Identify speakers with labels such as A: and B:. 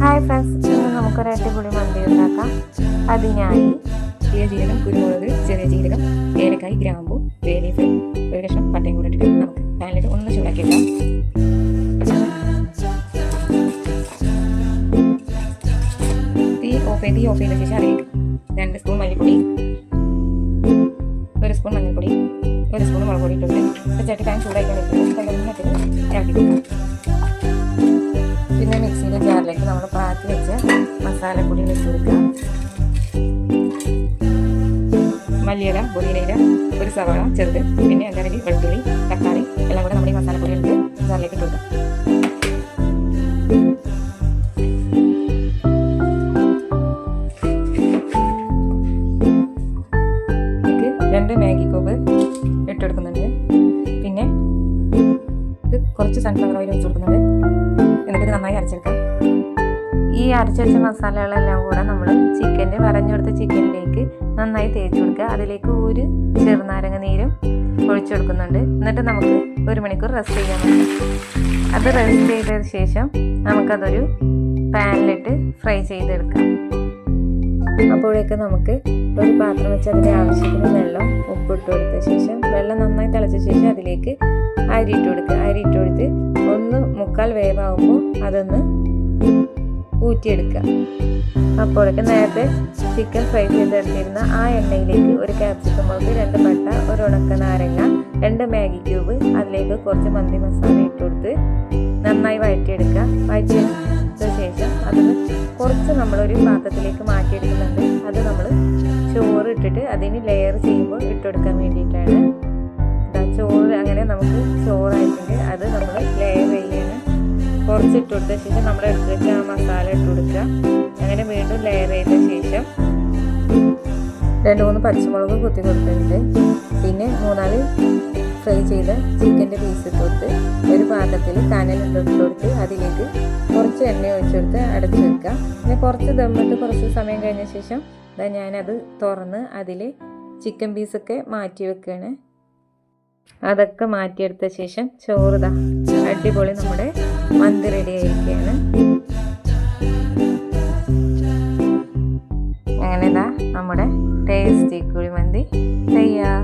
A: Hi friends ഇന്ന് നമുക്കൊരു അടിപൊളി മന്തി ഉണ്ടാക്കാം. അതിനായി
B: ചെറിയ ജീരകം കുരുമുളക് ചെറിയ ജീരകം ഏലക്കായ് ഗ്രാമ്പു വേലീഫ് ഒരു കഷ്ണം പട്ടയും കൂടെ ഇട്ടിട്ട് നമുക്ക് പാനിലിട്ട് ഒന്ന് ചൂടാക്കിയിട്ടാം തീ ഓഫ് ചെയ്ത് തീ ഓഫ് ചെയ്ത ശേഷം അതിലേക്ക് രണ്ട് സ്പൂൺ മല്ലിപ്പൊടി ഒരു സ്പൂൺ മഞ്ഞൾപ്പൊടി ഒരു സ്പൂൺ മുളക് പൊടി ഇട്ടിട്ട് ചട്ടി പാൻ ചൂടാക്കി പിന്നെ മിക്സിയിലെ ജാറിലേക്ക് നമ്മൾ പ്രാത്തി വെച്ച് മസാലപ്പൊടി വെച്ച് കൊടുക്കാം. മല്ലിയില പുതിനയില ഒരു സവാള ചെറുത് പിന്നെ അഞ്ചാറലി വെളുത്തുള്ളി തക്കാളി എല്ലാം കൂടെ നമ്മൾ ഈ എടുത്ത് മസാലയിലേക്ക് ഇട്ട് കൊടുക്കാം. ഇതിലേക്ക് രണ്ട് മാഗി കോബ് ഇട്ടെടുക്കുന്നുണ്ട് പിന്നെ കുറച്ച് സൺഫ്ലവർ ഓയിൽ വെച്ച് കൊടുക്കുന്നുണ്ട്. എന്നിട്ട് നന്നായി അരച്ചെടുക്കാം.
A: ഈ അരച്ചരച്ച മസാലകളെല്ലാം കൂടെ നമ്മൾ ചിക്കന്റെ വരഞ്ഞെടുത്ത ചിക്കനിലേക്ക് നന്നായി തേച്ച് കൊടുക്കുക. അതിലേക്ക് ഒരു ചെറുനാരങ്ങ നീരും ഒഴിച്ചു കൊടുക്കുന്നുണ്ട്. എന്നിട്ട് നമുക്ക് ഒരു മണിക്കൂർ റെസ്റ്റ് ചെയ്യാൻ പറ്റും അത് റെസ്റ്റ് ചെയ്തതിന് ശേഷം നമുക്കതൊരു പാനിലിട്ട് ഫ്രൈ ചെയ്തെടുക്കാം. അപ്പോഴേക്ക് നമുക്ക് ഒരു പാത്രം വെച്ച് അതിന്റെ ആവശ്യത്തിന് വെള്ളം ഉപ്പിട്ട് കൊടുത്ത ശേഷം വെള്ളം നന്നായി തിളച്ച ശേഷം അതിലേക്ക് അരി ഇട്ട് കൊടുക്കുക. അരി ഇട്ട് കൊടുത്ത് ഒന്ന് മുക്കാൽ വേവാകുമ്പോൾ അതൊന്ന് ഊറ്റിയെടുക്കുക. അപ്പോഴേക്ക് നേരത്തെ ചിക്കൻ ഫ്രൈ ചെയ്തെടുത്തിരുന്ന ആ എണ്ണയിലേക്ക് ഒരു ക്യാപ്സിക്കം മുളക് രണ്ട് പട്ട ഒരു ഉണക്ക നാരങ്ങ രണ്ട് മാഗി ക്യൂബ് അതിലേക്ക് കുറച്ച് മന്തി മസാല ഇട്ട് കൊടുത്ത് നന്നായി വഴറ്റിയെടുക്കുക. വഴറ്റിയെടുത്ത ശേഷം അത് കുറച്ച് നമ്മളൊരു പാത്രത്തിലേക്ക് മാറ്റിയെടുക്കുന്നുണ്ട്. അത് നമ്മൾ ചോറ് ഇട്ടിട്ട് അതിന് ലെയർ ചെയ്യുമ്പോൾ ഇട്ടെടുക്കാൻ വേണ്ടിയിട്ടാണ്. ചോറ് അങ്ങനെ നമുക്ക് ചോറായിട്ടുണ്ട്. കുറച്ച് ഇട്ട് ശേഷം നമ്മൾ എടുത്ത് വെച്ച ആ മസാല ഇട്ട് കൊടുക്കുക. അങ്ങനെ വീണ്ടും ലെയർ ചെയ്ത ശേഷം രണ്ട് മൂന്ന് പച്ചമുളക് കുത്തി കൊടുത്തിട്ടുണ്ട്. പിന്നെ മൂന്നാൽ ഫ്രൈ ചെയ്ത ചിക്കന്റെ പീസ് ഇട്ടുകൊടുത്ത് ഒരു പാത്രത്തിൽ കനൽ ഇട്ട് കൊടുത്ത് അതിലേക്ക് കുറച്ച് എണ്ണ ഒഴിച്ചെടുത്ത് അടച്ചു വെക്കുക. പിന്നെ കുറച്ച് ദമ്മിട്ട് കുറച്ച് സമയം കഴിഞ്ഞ ശേഷം ഞാനത് തുറന്ന് അതിൽ ചിക്കൻ പീസൊക്കെ മാറ്റി വെക്കുകയാണ്. അതൊക്കെ മാറ്റിയെടുത്ത ശേഷം ചോറുത. അടിപൊളി നമ്മുടെ മന്തി റെഡി ആയിരിക്കുകയാണ് അങ്ങനെ ഇതാ നമ്മുടെ ടേസ്റ്റി കുഴിമന്തി. തയ്യാർ